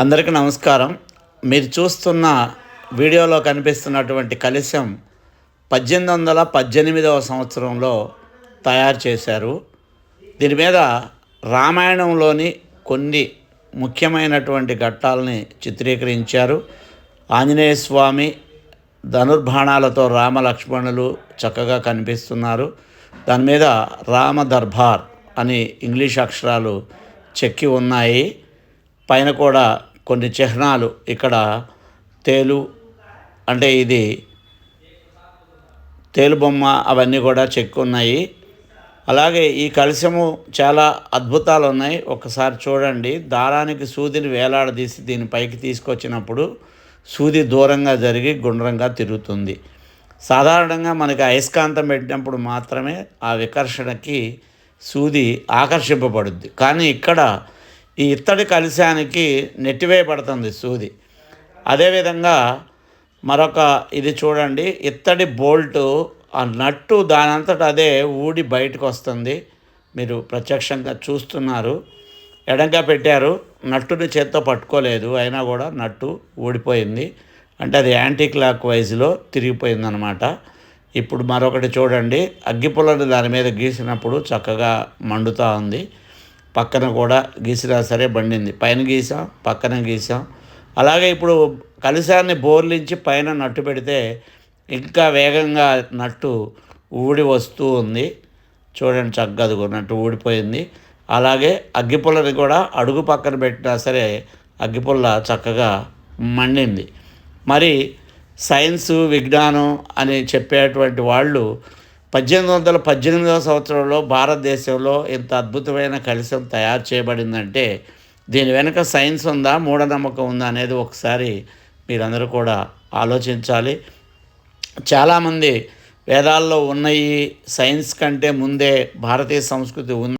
అందరికీ నమస్కారం. మీరు చూస్తున్న వీడియోలో కనిపిస్తున్నటువంటి కలశం పద్దెనిమిది వందల పద్దెనిమిదవ సంవత్సరంలో తయారు చేశారు. దీని మీద రామాయణంలోని కొన్ని ముఖ్యమైనటువంటి ఘట్టాలని చిత్రీకరించారు. ఆంజనేయ స్వామి ధనుర్బాణాలతో రామ లక్ష్మణులు చక్కగా కనిపిస్తున్నారు. దాని మీద రామ దర్బార్ అని ఇంగ్లీష్ అక్షరాలు చెక్కి ఉన్నాయి. పైన కూడా కొన్ని చిహ్నాలు ఇక్కడ తేలు అంటే ఇది తేలు బొమ్మ అవన్నీ కూడా చెక్కున్నాయి అలాగే ఈ కలశము చాలా అద్భుతాలు ఉన్నాయి. ఒకసారి చూడండి. దారానికి సూదిని వేలాడదీసి దీని పైకి తీసుకొచ్చినప్పుడు సూది దూరంగా జరిగి గుండ్రంగా తిరుగుతుంది. సాధారణంగా మనకి అయస్కాంతం పెట్టినప్పుడు మాత్రమే ఆ వికర్షణకి సూది ఆకర్షింపబడుద్ది. కానీ ఇక్కడ ఈ ఇత్తడి కలశానికి నెట్టివేయబడుతుంది సూది. అదేవిధంగా మరొక ఇది చూడండి. ఇత్తడి బోల్టు ఆ నట్టు దానంతట అదే ఊడి బయటకు వస్తుంది మీరు ప్రత్యక్షంగా చూస్తున్నారు. ఎడంగా పెట్టారు. నట్టుని చేత్తో పట్టుకోలేదు. అయినా కూడా నట్టు ఊడిపోయింది. అంటే అది యాంటీ క్లాక్ వైజ్లో తిరిగిపోయిందనమాట ఇప్పుడు మరొకటి చూడండి. అగ్గిపుల్లని దాని మీద గీసినప్పుడు చక్కగా మండుతూ ఉంది. పక్కన కూడా గీసినా సరే బండింది. పైన గీసాం పక్కన గీసాం. అలాగే ఇప్పుడు కలిశాన్ని బోర్లించి పైన నట్టు పెడితే ఇంకా వేగంగా నట్టు ఊడి వస్తూ ఉంది. చూడండి చక్కగా నట్టు ఊడిపోయింది. అలాగే అగ్గిపుల్లని కూడా అడుగు పక్కన పెట్టినా సరే అగ్గిపుల్ల చక్కగా మండింది. మరి సైన్సు విజ్ఞానం అని చెప్పేటువంటి వాళ్ళు పద్దెనిమిది వందల పద్దెనిమిదవ సంవత్సరంలో భారతదేశంలో ఇంత అద్భుతమైన కలశం తయారు చేయబడిందంటే దీని వెనుక సైన్స్ ఉందా మూఢనమ్మకం ఉందా అనేది ఒకసారి మీరందరూ కూడా ఆలోచించాలి. చాలామంది వేదాల్లో ఉన్నాయి సైన్స్ కంటే ముందే భారతీయ సంస్కృతి ఉంది.